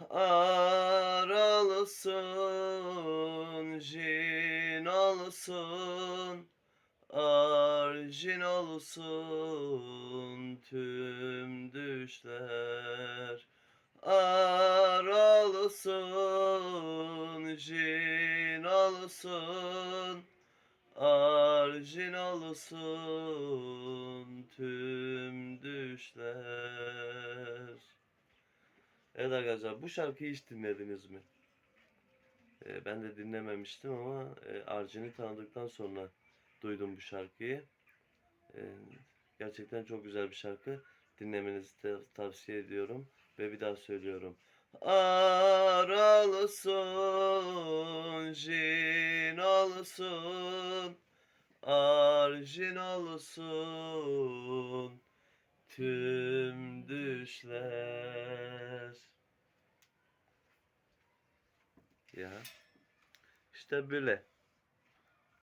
Aralısın, jin olsun, arjin olsun tüm düşler. Aralısın, jin olsun, arjin olsun Evet arkadaşlar bu şarkıyı hiç dinlediniz mi? Ee, ben de dinlememiştim ama e, Arjin'i tanıdıktan sonra duydum bu şarkıyı. Ee, gerçekten çok güzel bir şarkı. Dinlemenizi de tavsiye ediyorum ve bir daha söylüyorum. Aralısın, jin olsun, arjin olsun tüm düşler. Ya işte böyle.